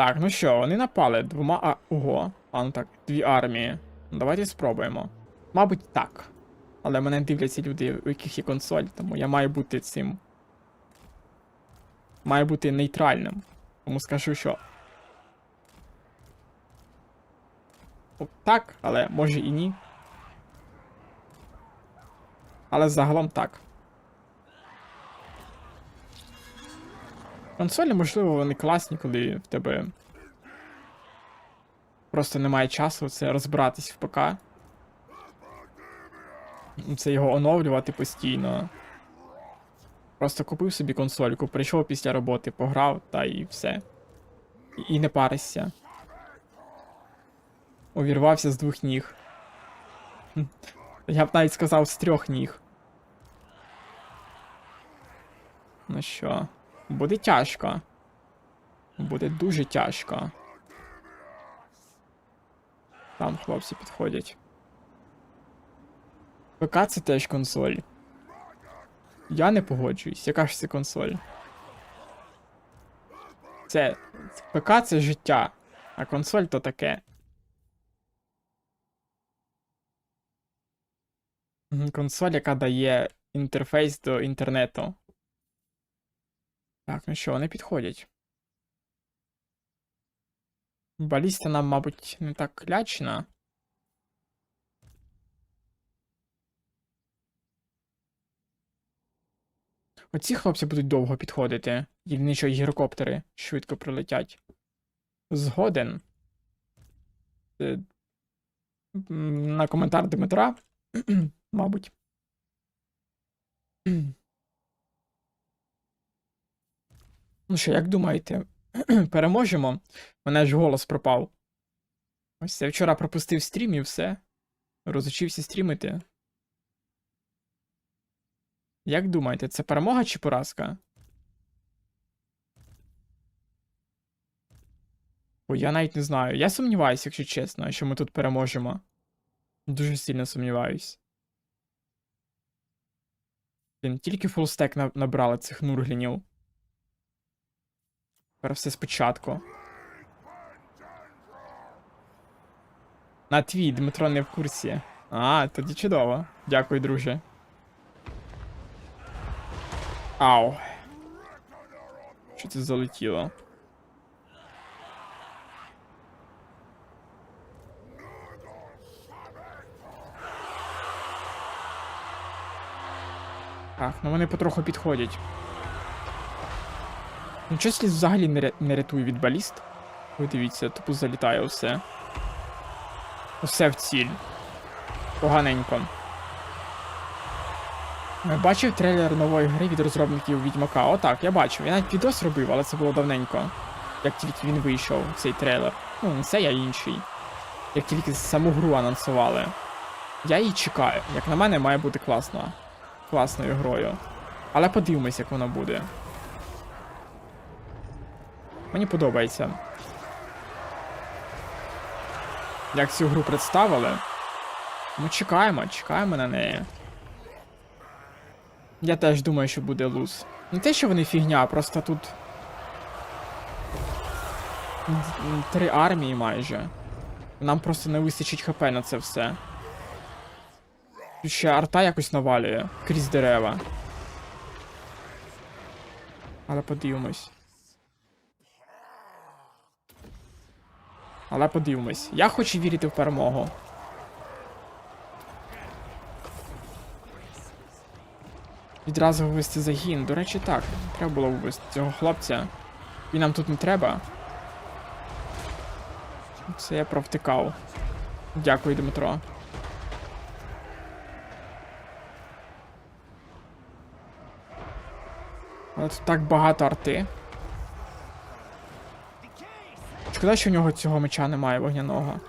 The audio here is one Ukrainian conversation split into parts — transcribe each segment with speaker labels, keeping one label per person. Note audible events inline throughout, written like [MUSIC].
Speaker 1: Так, ну що, вони напали двома. А... Ого. А ну так, дві армії. Ну, давайте спробуємо. Мабуть, так. Але мене дивляться люди, у яких є консоль, тому я маю бути цим. Маю бути нейтральним. Тому скажу, що. О, Так, але може і ні. Але загалом так. Консолі, можливо, вони класні, коли в тебе просто немає часу це розбиратись в ПК. Це його оновлювати постійно. Просто купив собі консольку, прийшов після роботи, пограв, та і все. І, не паришся. Увірвався з двох ніг. Я б навіть сказав з трьох ніг. Ну що, буде тяжко. Буде дуже тяжко. Там хлопці підходять. ПК це теж консоль. Я не погоджуюсь, яка ж це консоль? Це. ПК це життя, а консоль то таке. Консоль, яка дає інтерфейс до інтернету. Так, ну що, вони підходять. Баліста нам, мабуть, не так лячна. Оці хлопці будуть довго підходити. Нічого гірокоптери швидко прилетять. Згоден. Е, На коментар Дмитра, [CLEARS THROAT] мабуть. Ну що, як думаєте, [CLEARS THROAT] переможемо? Мене ж голос пропав. Ось я вчора пропустив стрім і все. Розучився стрімити. Як думаєте, це перемога чи поразка? Бо я навіть не знаю. Я сумніваюся, якщо чесно, що ми тут переможемо. Дуже сильно сумніваюсь. Блін, тільки фулстек набрали цих нурглінів. Тепер все спочатку. На твій Дмитро не в курсі. А, тоді чудово. Дякую, друже. Ау. Що це залетіло? Так, ну вони потроху підходять. Щось ліс взагалі не, ря- не рятує від баліст. Ви дивіться, тупо залітає усе. Усе в ціль. Поганенько. Е, Бачив трейлер нової гри від розробників Відьмака. Отак, я бачив. Я навіть відос робив, але це було давненько. Як тільки він вийшов, цей трейлер. Ну, не це я інший. Як тільки саму гру анонсували. Я її чекаю. Як на мене, має бути класно. Класною грою. Але подивимось, як воно буде. Мені подобається. Як цю гру представили. Ми чекаємо, чекаємо на неї. Я теж думаю, що буде луз. Не те, що вони фігня, просто тут. Три армії майже. Нам просто не вистачить хп на це все. Тут ще арта якось навалює крізь дерева. Але подивимось. Але подивимось. Я хочу вірити в перемогу. Відразу вивести загін. До речі, так. Треба було вивести цього хлопця. Він нам тут не треба. Це я провтикав. Дякую, Дмитро. Але тут так багато арти. Шкода, що в нього цього меча немає вогняного.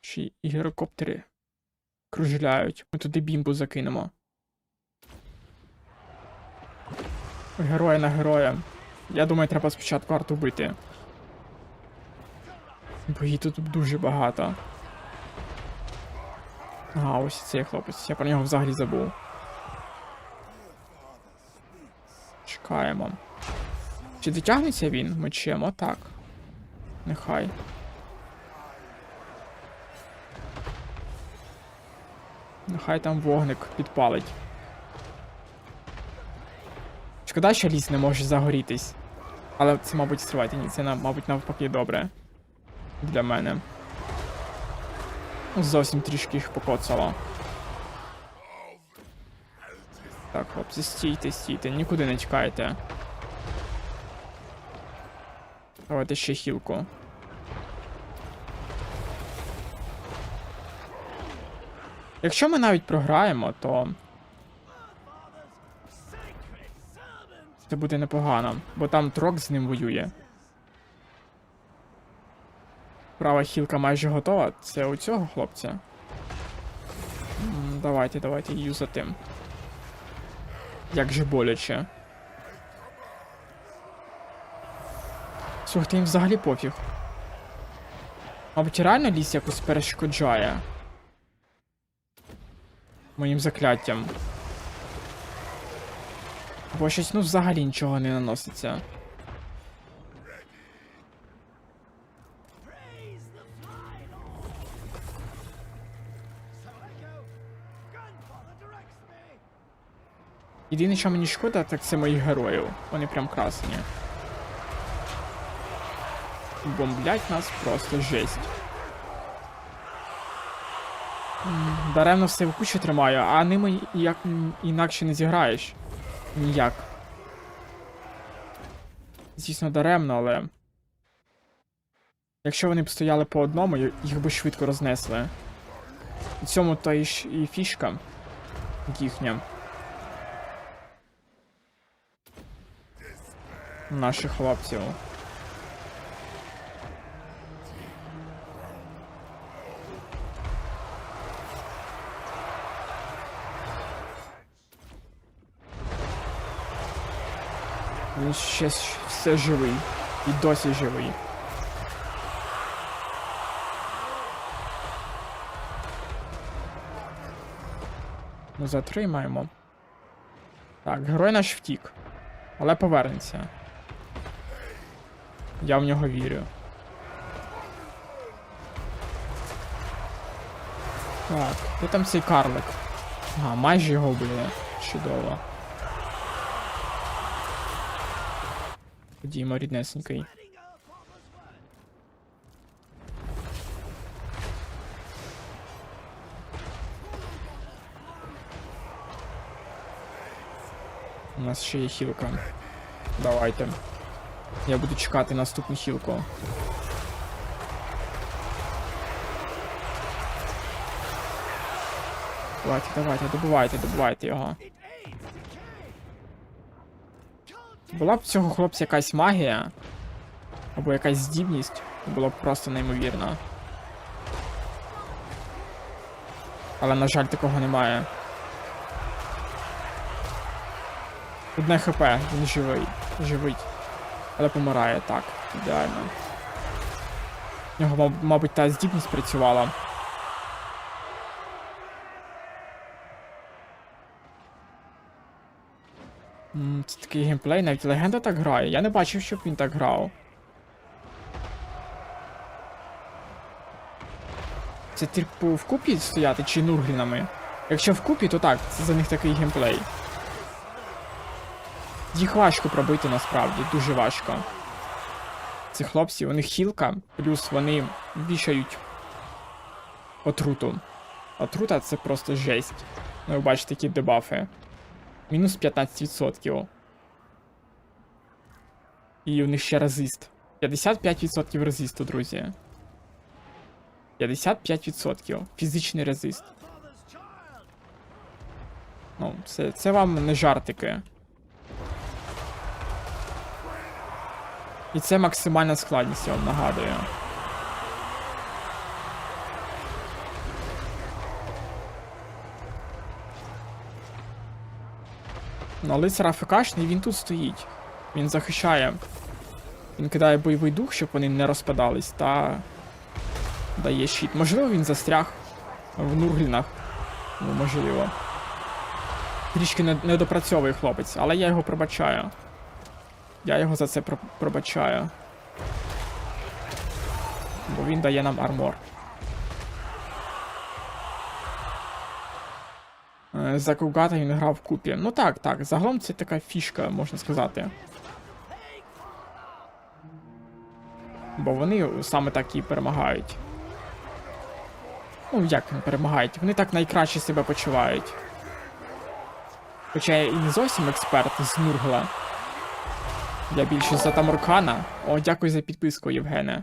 Speaker 1: Ще й гірокоптери кружляють. Ми туди бімбу закинемо. Героя на героя. Я думаю, треба спочатку арту бити. Бо її тут дуже багато. Ага, ось цей хлопець. Я про нього взагалі забув. Чекаємо. Чи дотягнеться він мечем? Отак. Нехай. Нехай там вогник підпалить. Шкода, що ліс не може загорітись. Але це, мабуть, стривайте, ні, це, мабуть, навпаки добре. Для мене. Зовсім трішки їх покоцало. Так, хлопці, стійте, стійте, нікуди не тікайте. Давайте ще хілку. Якщо ми навіть програємо, то. Це буде непогано, бо там трок з ним воює. Права хілка майже готова. Це у цього хлопця. Давайте, давайте юзати. Як же боляче. Слухайте, їм взагалі пофіг. Мабуть, реально ліс якось перешкоджає. Моїм закляттям. Бо щось ну взагалі нічого не наноситься. Єдине, що мені шкода, так це моїх героїв. Вони прям красені. Бомблять нас просто жесть. Даремно все в кучі тримаю, а ними як інакше не зіграєш. Ніяк. Звісно, даремно, але. Якщо вони б стояли по одному, їх би швидко рознесли. У цьому то і, і фішка їхня. Наших хлопців. Він ще все живий. І досі живий. Затримаємо. Так, герой наш втік. Але повернеться. Я в нього вірю. Так, де там цей карлик? А, майже його вбили. Чудово. Ходімо, ріднесенький. У нас ще є хілка. Давайте. Я буду чекати наступну хілку. Давайте, давайте, добивайте, добивайте його. Була б цього хлопця якась магія, або якась здібність, було б просто неймовірно. Але, на жаль, такого немає. Одне хп, він живий. Живий. Але помирає так. Ідеально. В нього, мабуть, та здібність працювала. Це такий геймплей, навіть легенда так грає. Я не бачив, щоб він так грав. Це типу вкупі стояти чи нурглінами? Якщо вкупі, то так, це за них такий геймплей. Їх важко пробити насправді, дуже важко. Ці хлопці, у них хілка, плюс вони вішають отруту. Отрута це просто жесть. Ну, ви бачите, які дебафи. Мінус 15%. І у них ще резист. 55% резисту, друзі. 55%. Фізичний резист. Ну, це, це вам не жартики. І це максимальна складність, я вам нагадую. Ну, лицар АФКшний, він тут стоїть. Він захищає. Він кидає бойовий дух, щоб вони не розпадались, та дає щит. Можливо, він застряг в Нурглінах. Ну, можливо. Трішки не, недопрацьовує хлопець, але я його пробачаю. Я його за це про- пробачаю. Бо він дає нам армор. Е, За Кугата він грав в купі. Ну так, так. Загалом це така фішка, можна сказати. Бо вони саме так і перемагають. Ну, як не перемагають? Вони так найкраще себе почувають. Хоча я і не зовсім експерт з Нургла. Я більше за Тамуркана. О, дякую за підписку, Євгене.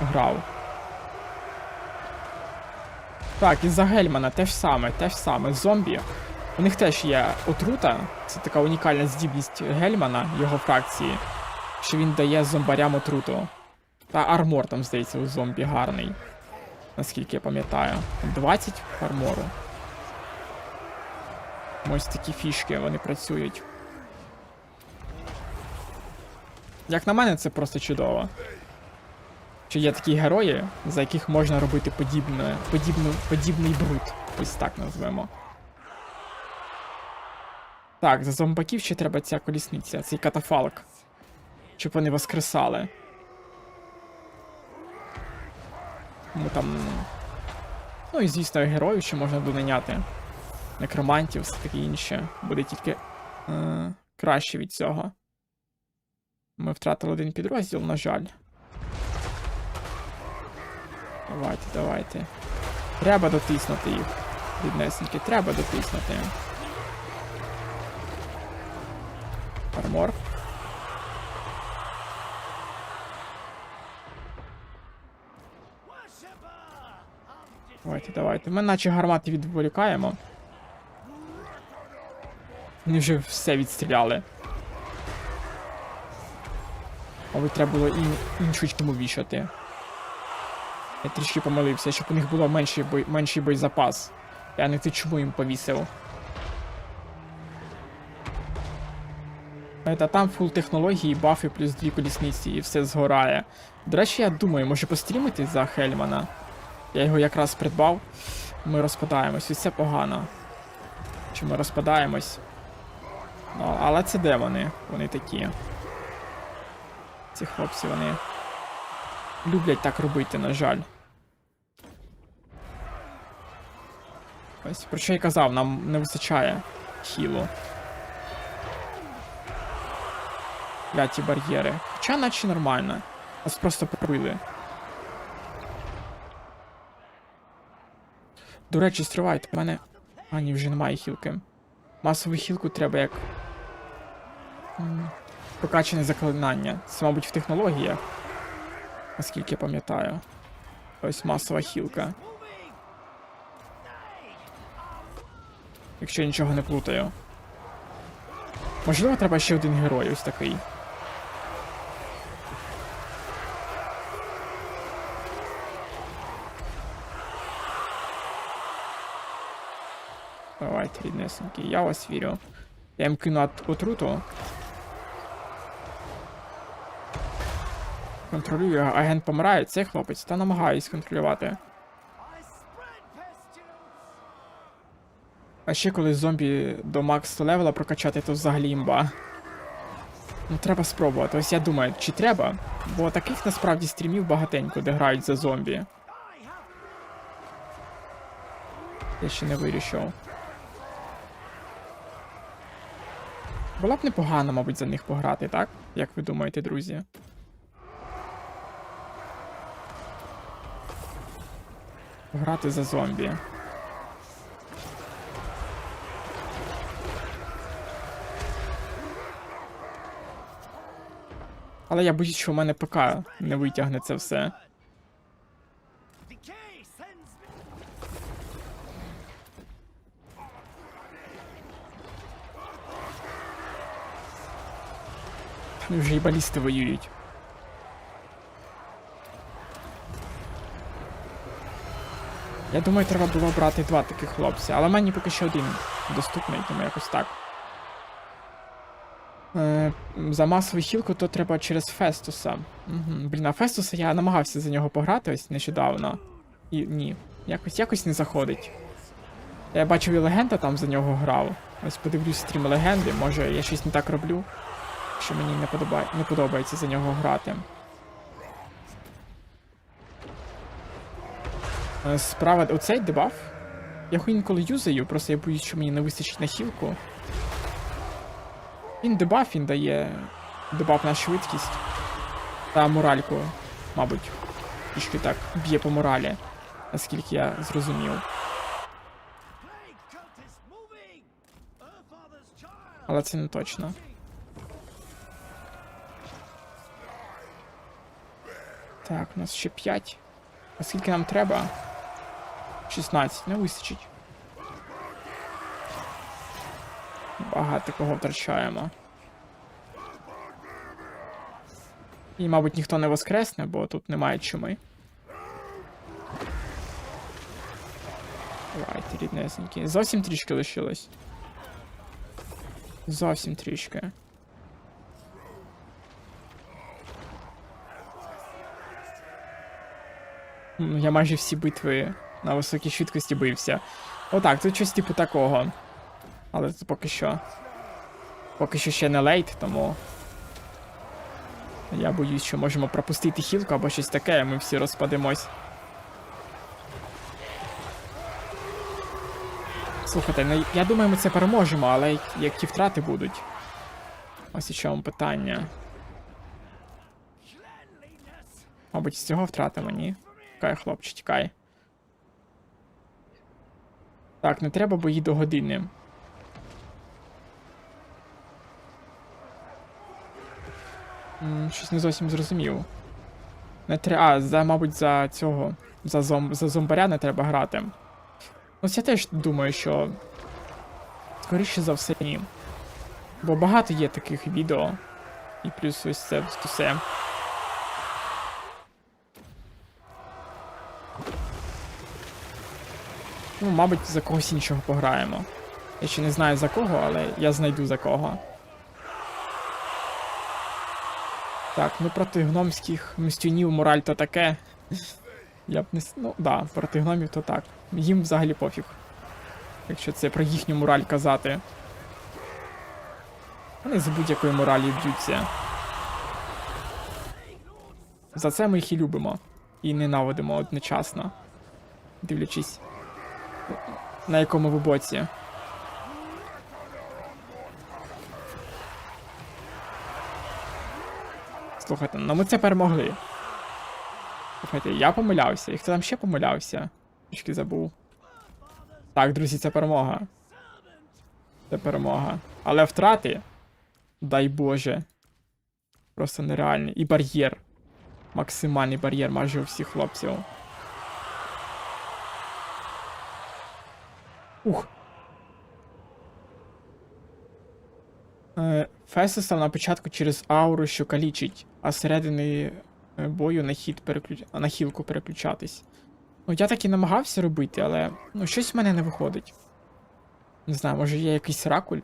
Speaker 1: Грав. Так, і за Гельмана теж саме, теж саме. Зомбі. У них теж є отрута. Це така унікальна здібність Гельмана, його фракції. Що він дає зомбарям отруту. Та армор там, здається, у зомбі гарний. Наскільки я пам'ятаю. 20 армору. Ось такі фішки вони працюють. Як на мене, це просто чудово. Що є такі герої, за яких можна робити подібне, подібну, подібний бруд. Ось так назвемо. Так, за зомбаків ще треба ця колісниця, цей катафалк. Щоб вони воскресали. Тому там. Ну і звісно, героїв ще можна донаняти. Некромантів, все таке інше. Буде тільки е, краще від цього. Ми втратили один підрозділ, на жаль. Давайте, давайте. Треба дотиснути їх. Біднесеньки, треба дотиснути. Армор. Давайте, давайте. Ми наче гармати відволікаємо. Вони вже все відстріляли. Мабуть, треба було і іншу чому вішати. Я трішки помилився, щоб у них було менший, бой... менший боєзапас. Я не те чому їм повісив. Та там фул технології, бафи плюс дві колісниці і все згорає. До речі, я думаю, може пострімити за Хельмана. Я його якраз придбав. Ми розпадаємось, і це погано. Чи ми розпадаємось? Ну, але це де вони? Вони такі. Ці хлопці, вони люблять так робити, на жаль. Ось, про що я казав, нам не вистачає хілу. Кляті бар'єри. Хоча наче нормально. Нас просто пробили. До речі, стривайте, в мене. А, ні, вже немає хілки. Масову хілку треба як. Прокачане заклинання. Це, мабуть, в технологіях. Наскільки я пам'ятаю. Ось масова хілка. Якщо я нічого не плутаю. Можливо, треба ще один герой ось такий. Давайте, ріднесенькі, я вас вірю. Я їм кину от- Контролюю, агент помирає, цей хлопець, та намагаюсь контролювати. А ще коли зомбі до макс левела прокачати, то взагалі імба. Ну треба спробувати. Ось я думаю, чи треба? Бо таких насправді стрімів багатенько, де грають за зомбі. Я ще не вирішив. Було б непогано, мабуть, за них пограти, так? Як ви думаєте, друзі? Грати за зомбі. Але я боюсь, що в мене ПК не витягне це все. Вже і балісти воюють. Я думаю, треба було брати два таких хлопця, але мені поки що один доступний, тому якось так. Е, за масову хілку то треба через Фестуса. Угу. Блін, а Фестуса я намагався за нього пограти ось нещодавно. І ні. Якось якось не заходить. Я бачив і легенда там за нього грав. Ось подивлюсь стрім легенди, може я щось не так роблю, що мені не, подобає, не подобається за нього грати. Справа, оцей дебаф. Я його інколи юзаю, просто я боюсь, що мені не вистачить на хілку. Він дебаф, він дає дебаф на швидкість та моральку, мабуть, трішки так б'є по моралі, наскільки я зрозумів. Але це не точно. Так, у нас ще 5. А скільки нам треба? 16, не вистачить. Багато кого втрачаємо. І, мабуть, ніхто не воскресне, бо тут немає чуми. Давайте, ріднесенькі. Зовсім трішки лишилось. Зовсім трішки. Я майже всі битви на високій швидкості бився. Отак, тут щось типу такого. Але це поки що. Поки що ще не лейт, тому. Я боюсь, що можемо пропустити хілку або щось таке, і ми всі розпадемось. Слухайте, ну я думаю, ми це переможемо, але які втрати будуть? Ось у чому питання. Мабуть, з цього втратимо, ні? Тікай, хлопче, тікай. Так, не треба бої до години. Щось не зовсім зрозумів. Не треба. А, за, мабуть, за цього. За, зом... за зомбаря не треба грати. Ось я теж думаю, що. Скоріше за все, ні. Бо багато є таких відео. І плюс ось це все. Ну, мабуть, за когось іншого пограємо. Я ще не знаю за кого, але я знайду за кого. Так, ну проти гномських мстюнів мораль то таке. Я б не. Ну, да, проти гномів то так. Їм взагалі пофіг. Якщо це про їхню мораль казати. Вони з будь-якої моралі б'ються. За це ми їх і любимо. І ненавидимо одночасно. Дивлячись, на якому ви боці. Слухайте, ну ми це перемогли. Слухайте, я помилявся. І хто там ще помилявся? Трішки забув. Так, друзі, це перемога. Це перемога. Але втрати. Дай Боже. Просто нереальні. І бар'єр. Максимальний бар'єр майже у всіх хлопців. Ух. Е, Феси став на початку через ауру, що калічить, а середини е, бою на хід переключ... на хілку переключатись. Ну, я так і намагався робити, але ну, щось в мене не виходить. Не знаю, може є якийсь ракуль?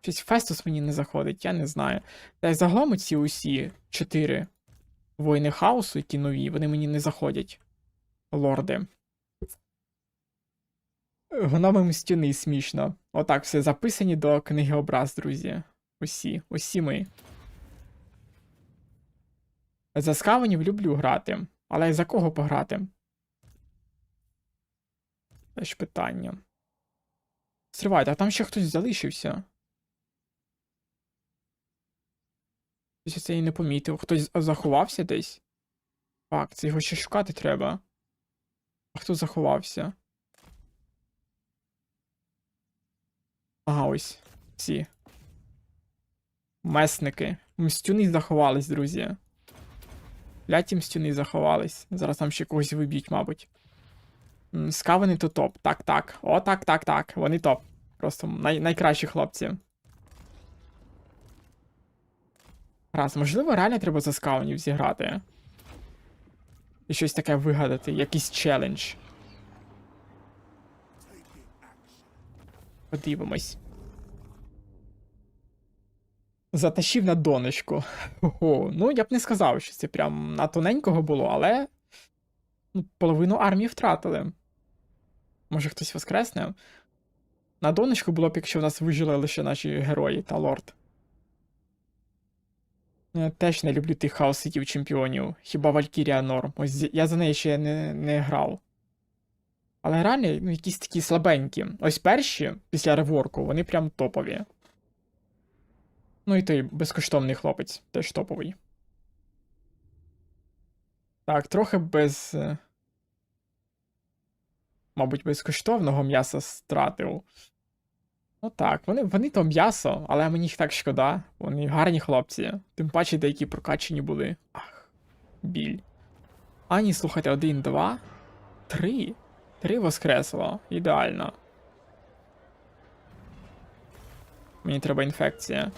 Speaker 1: Щось Фестус мені не заходить, я не знаю. Та й загалом ці усі чотири воїни хаосу, які нові, вони мені не заходять. Лорди. Гноми мстюни смішно. Отак, все записані до книги образ, друзі. Усі, усі ми. За скавенів люблю грати, але за кого пограти? Теж питання. Стривайте, а там ще хтось залишився. Хтось це і не помітив. Хтось заховався десь? Так, це його ще шукати треба. А хто заховався? Ага, ось. Ці. Месники. Мстюни заховались, друзі. Ляті мстюни заховались. Зараз там ще когось виб'ють, мабуть. М, Скавани то топ. Так, так. О, так, так, так. Вони топ. Просто най- найкращі хлопці. Раз, можливо, реально треба за скаунів зіграти. І щось таке вигадати, якийсь челендж. Подивимось. Затащив на донечку. Ого. Ну, я б не сказав, що це прям на тоненького було, але. Ну, половину армії втратили. Може хтось воскресне? На донечку було б, якщо в нас вижили лише наші герої та лорд. Я теж не люблю тих хаоситів чемпіонів. Хіба Валькірія норм. Ось я за неї ще не, не грав. Але реально, ну, якісь такі слабенькі. Ось перші, після реворку, вони прям топові. Ну і той безкоштовний хлопець, теж топовий. Так, трохи без. е, Мабуть, безкоштовного м'яса стратив. Ну так, вони, вони то м'ясо, але мені їх так шкода. Вони гарні хлопці. Тим паче деякі прокачені були. Ах, біль. А ні, слухайте, один, два, три. Три воскресло. Ідеально. Мені треба інфекція.